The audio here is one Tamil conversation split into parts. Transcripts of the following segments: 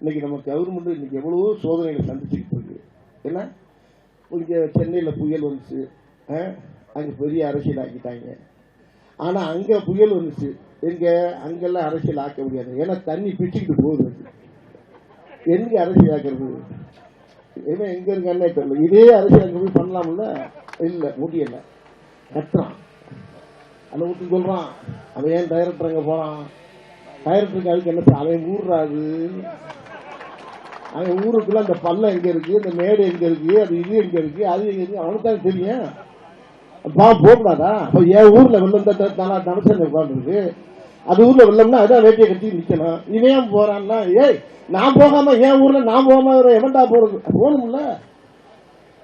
இன்னைக்கு நம்ம கவர்மெண்ட் இன்னைக்கு எவ்வளவோ சோதனைகளை சந்திச்சுக்கிட்டு இருக்கு என்ன? இங்கே சென்னையில் புயல் வந்துச்சு. அங்கே பெரிய அரசியல் ஆக்கிட்டாங்க. ஆனால் அங்கே புயல் வந்துச்சு. எங்க? அங்கெல்லாம் அரசியல் ஆக்க முடியாது. ஏன்னா தண்ணி பிச்சுக்கிட்டு போகுது. எங்க அரசியல் ஆக்கிறது? ஏன்னா எங்க இருக்கான்னே தெரியல. இதே அரசியல் அங்கே போய் பண்ணலாம்ல? இல்லை முடியல. கட்டுறான். அந்த விட்டு சொல்றான் அவன் ஏன் டைரக்டர் அங்கே போறான்? டைரக்டருக்கு அதுக்கு என்ன அவன் ஊர்றாது? அந்த ஊருக்குள்ள அந்த பள்ளம் எங்க இருக்கு இந்த மேடு எங்க இருக்கு அது இது எங்க இருக்கு அது எங்க இருக்கு அவனுக்கு தான் தெரியும். பா போகக்கூடாதா? அப்ப என் ஊர்ல வெள்ளம் தான் தனசன் உட்காந்துருக்கு அது ஊர்ல வெள்ளம்னா அதான் வேட்டியை கட்டி நிக்கணும். இவன் ஏன் போறான்னா ஏய் நான் போகாம என் ஊர்ல நான் போகாம எவன்டா போறது? போகணும்ல.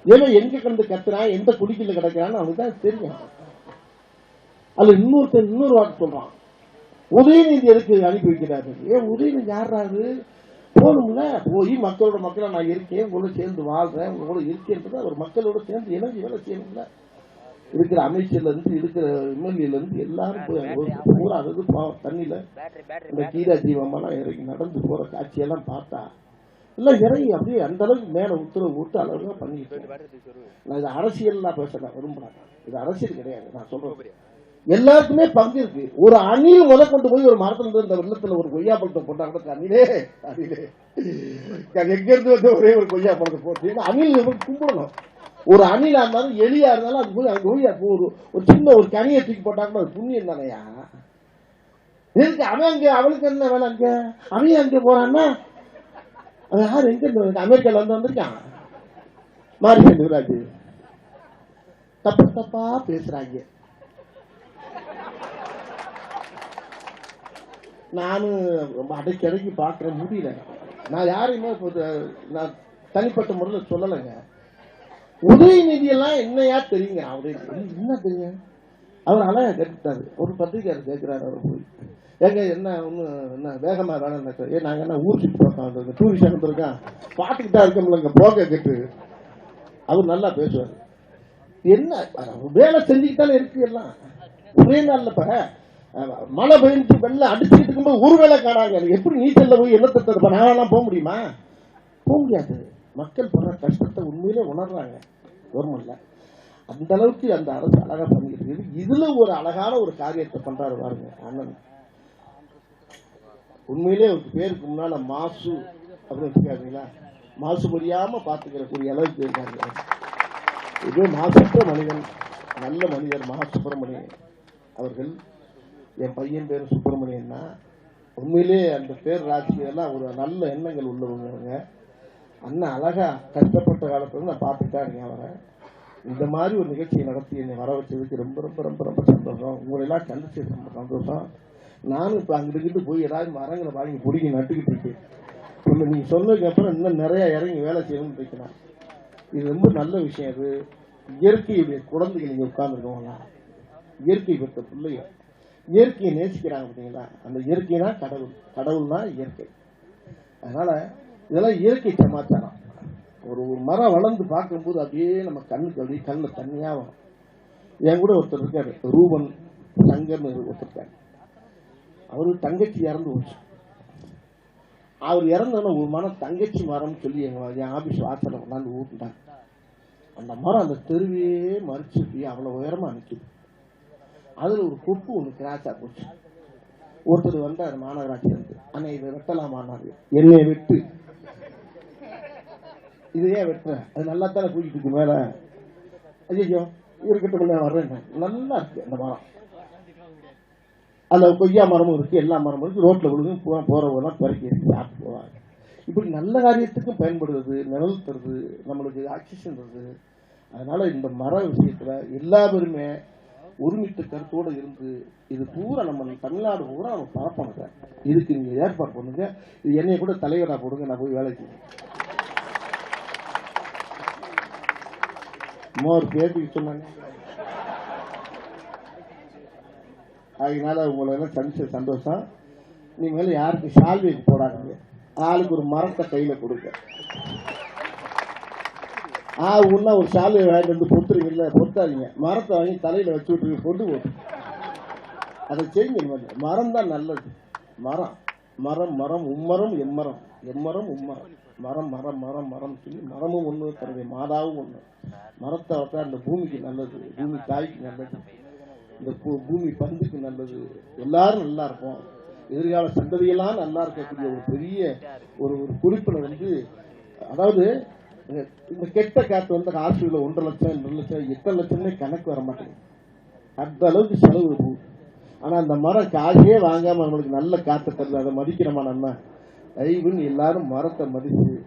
ஏன்னா எங்க கிடந்து கத்துறான் எந்த குடிக்கல கிடக்கிறான்னு அவனுக்கு தான் தெரியும். அதுல இன்னொருத்தன் இன்னொரு வாக்கு சொல்றான். உதயநிதி எதுக்கு அனுப்பி வைக்கிறாரு? ஏன் உதயநிதி யாராரு போகணும்ல? போய் மக்களோட மக்களை நான் இருக்கேன் உங்களோட சேர்ந்து வாழ்றேன் உங்களோட இருக்கேன் அவர் மக்களோட சேர்ந்து இணைஞ்சு வேலை செய்யணும்ல. இருக்கிற அமைச்சர்ல இருந்து இருக்கிற எம்எல்ஏல இருந்து எல்லாரும் போய் அங்க பூரா அதாவது தண்ணியில இந்த கீதா ஜீவமெல்லாம் இறங்கி நடந்து போற காட்சியெல்லாம் பார்த்தா எல்லாம் இறங்கி அப்படியே அந்த அளவுக்கு மேல உத்தரவு விட்டு அளவுக்கு பண்ணிட்டு நான் இது அரசியல்லாம் பேசுறேன் விரும்புறேன் இது அரசியல் கிடையாது நான் சொல்றேன் எல்லாருக்குமே பங்கு இருக்கு. ஒரு அணில் முத கொண்டு போய் ஒரு மரத்துல இருந்து இந்த வெள்ளத்துல ஒரு கொய்யா பழத்தை போட்டா கூட அணிலே அணிலே. எங்க இருந்து வந்து ஒரே ஒரு கொய்யா பழத்தை போட்டு அணில் கும்பிடணும். ஒரு அணிலா இருந்தாலும் எலியா இருந்தாலும் அது போய் அங்க போய் ஒரு ஒரு சின்ன ஒரு கனியை தூக்கி போட்டா கூட அது புண்ணியம் தானையா? இருக்கு அவன் அங்க அவளுக்கு என்ன வேலை அங்க? அவன் அங்க போறான்னா? அவன் யார்? எங்க இருந்து அமெரிக்கால வந்து வந்திருக்கான். மாரி செல்வராஜ் தப்பு தப்பா பேசுறாங்க. நானும் ரொம்ப அடக்கி அடக்கி பார்க்குற முடியல. நான் யாரையுமே நான் தனிப்பட்ட முறையில் சொல்லலைங்க. உதயநிதியெல்லாம் என்னையா தெரியுங்க? அவரு என்ன தெரியுங்க? அவர் அழகாக கேட்டுட்டாரு ஒரு பத்திரிக்கையார் கேட்குறாரு அவர் போய். ஏங்க என்ன ஒன்று என்ன வேகமா வேணும் ஏ நாங்கள் என்ன ஊர் சுற்றி பார்க்க டூரிஸ்ட் வந்திருக்கோம் பாட்டுக்கிட்டா தான் இருக்கோம்லங்க போக கேட்டு. அவர் நல்லா பேசுவார். என்ன வேலை செஞ்சுக்கிட்டாலும் இருக்கு எல்லாம். ஒரே நாளில் இப்போ மழை பெய்ஞ்சு வெள்ளம் அடிச்சுட்டு இருக்கும்போது ஒரு வேலை காணாங்க. அது எப்படி நீச்சல்ல போய் என்னத்தை தருப்ப நாங்களாம் போக முடியுமா? போக முடியாது. மக்கள் படுற கஷ்டத்தை உண்மையிலே உணர்றாங்க. கவர்மெண்ட்ல. அந்த அளவுக்கு அந்த அரசு அழகா பண்ணிட்டு இதுல ஒரு அழகான ஒரு காரியத்தை பண்றாரு பாருங்க அண்ணன். உண்மையிலே அவருக்கு பேருக்கு முன்னால மாசு அப்படின்னு வச்சுக்காதீங்களா? மாசு முடியாம பாத்துக்கிற கூடிய அளவுக்கு இருக்காங்க இது மாசற்ற மனிதன் நல்ல மனிதர் மகா சுப்பிரமணியன் அவர்கள். என் பையன் பேர் சுப்பிரமணியன்னா உண்மையிலே அந்த பேர் ராஜ்கியெல்லாம் ஒரு நல்ல எண்ணங்கள் உள்ளவங்க. அவங்க. அண்ணன் அழகா கஷ்டப்பட்ட காலத்துல நான் பார்த்துட்டா இருக்கேன் அவரை. இந்த மாதிரி ஒரு நிகழ்ச்சியை நடத்தி என்னை வர வச்சதுக்கு ரொம்ப ரொம்ப ரொம்ப ரொம்ப சந்தோஷம். உங்களெல்லாம் சந்திச்சு ரொம்ப சந்தோஷம். நானும் இப்போ அங்கிட்டு போய் ஏதாவது மரங்களை வாங்கி பிடிங்கி நட்டுக்கிட்டு இருக்கேன். இப்போ நீங்கள் சொன்னதுக்கு அப்புறம் இன்னும் நிறையா இறங்கி வேலை செய்யணும்னு இருக்கிறேன் இது ரொம்ப நல்ல விஷயம் இது இயற்கையுடைய குழந்தைகள் நீங்கள் உட்கார்ந்துருக்கவங்களா இயற்கை பெற்ற பிள்ளைங்க இயற்கையை நேசிக்கிறாங்க பார்த்தீங்களா? அந்த இயற்கை தான் கடவுள். கடவுள் தான் இயற்கை. அதனால இதெல்லாம் இயற்கை சமாச்சாரம். ஒரு ஒரு மரம் வளர்ந்து பார்க்கும்போது அப்படியே நம்ம கண்ணுக்கு அப்படியே கண்ணில் தண்ணியாக வரும். என் கூட ஒருத்தர் இருக்காரு. ரூபன் சங்கர்னு ஒருத்தர் இருக்காரு. அவரு தங்கச்சி இறந்து போச்சு. அவர் இறந்தோன்னே ஒரு மரம் தங்கச்சி மரம்னு சொல்லி என் ஆபீஸ் வாசல கொண்டாந்து ஊட்டுட்டாங்க அந்த மரம் அந்த தெருவையே மறிச்சு அவ்வளோ உயரமாக நிற்கிது அதுல ஒரு கொப்பு ஒண்ணு கிராச்சா போச்சு. ஒருத்தர் வந்தார் மாநகராட்சி வந்து அண்ணா இதை வெட்டலாமான்னாரு என்னைய வெட்டு. இது ஏன் அது நல்லா தானே போய்கிட்டு இருக்கு மேல. ஐயோ இருக்கட்டும் நான் வர்றேன் நல்லா இருக்கு அந்த மரம். அந்த கொய்யா மரமும் இருக்கு எல்லா மரமும் இருக்கு. ரோட்ல விழுதும் போற போறவங்கலாம் பிறக்கி இருக்கு. சாப்பிட்டு போவாங்க? இப்படி நல்ல காரியத்துக்கும் பயன்படுறது நிழல் தருது நம்மளுக்கு ஆக்சிஜன் தருது. அதனால இந்த மர விஷயத்துல எல்லா பேருமே ஒருமித்த கருத்தோட இருந்து இது பூரா நம்ம தமிழ்நாடு பூரா நம்ம பரப்பணும் சார் இதுக்கு நீங்க ஏற்பாடு பண்ணுங்க. இது என்னைய கூட தலைவராக போடுங்க. நான் போய் வேலை செய்வேன் மோர் பேட்டி சொன்னாங்க அதனால உங்களை எல்லாம் சந்திச்ச சந்தோஷம். நீ மேல யாருக்கு சால்வைக்கு போடாதீங்க. ஆளுக்கு ஒரு மரத்தை கையில கொடுங்க. ஆ ஒன்றா ஒரு சாலையை வாங்கிட்டு வந்து பொத்துறீங்கல்ல பொத்தாதீங்க மரத்தை வாங்கி தலையில வச்சு விட்டுருங்க கொண்டு போட்டு அதை செய்யுங்க மரம் தான் நல்லது. மரம். மரம் மரம் உம்மரம் எம்மரம். எம்மரம் உம்மரம். மரம் மரம் மரம் மரம் சொல்லி மரமும் ஒண்ணு தன்னுடைய மாதாவும் ஒண்ணு. மரத்தை வளர்த்தா அந்த பூமிக்கு நல்லது பூமி தாய்க்கு நல்லது. இந்த பூமி பந்துக்கு நல்லது. எல்லாரும் நல்லா இருப்போம். எதிர்கால சந்ததியெல்லாம் நல்லா இருக்கக்கூடிய ஒரு பெரிய ஒரு ஒரு குறிப்பில் வந்து அதாவது இந்த- கெட்ட காற்று வந்து ஹாஸ்பிட்டலில் ஒன்றரை லட்சம் ரெண்டு லட்சம் எத்தனை லட்சம்னே கணக்கு வர மாட்டேங்குது. அந்த அளவுக்கு செலவு இருக்கும் ஆனா அந்த மரம் காசே வாங்காம நம்மளுக்கு நல்ல காற்று தருது. அதை மதிக்கிறோமா நம்ம? தயவுன்னு எல்லாரும் மரத்தை மதிச்சு.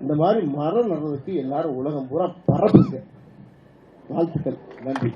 இந்த மாதிரி மரம் நடுறதுக்கு எல்லாரும் உலகம் பூரா பரப்புங்க. வாழ்த்துக்கள். நன்றி.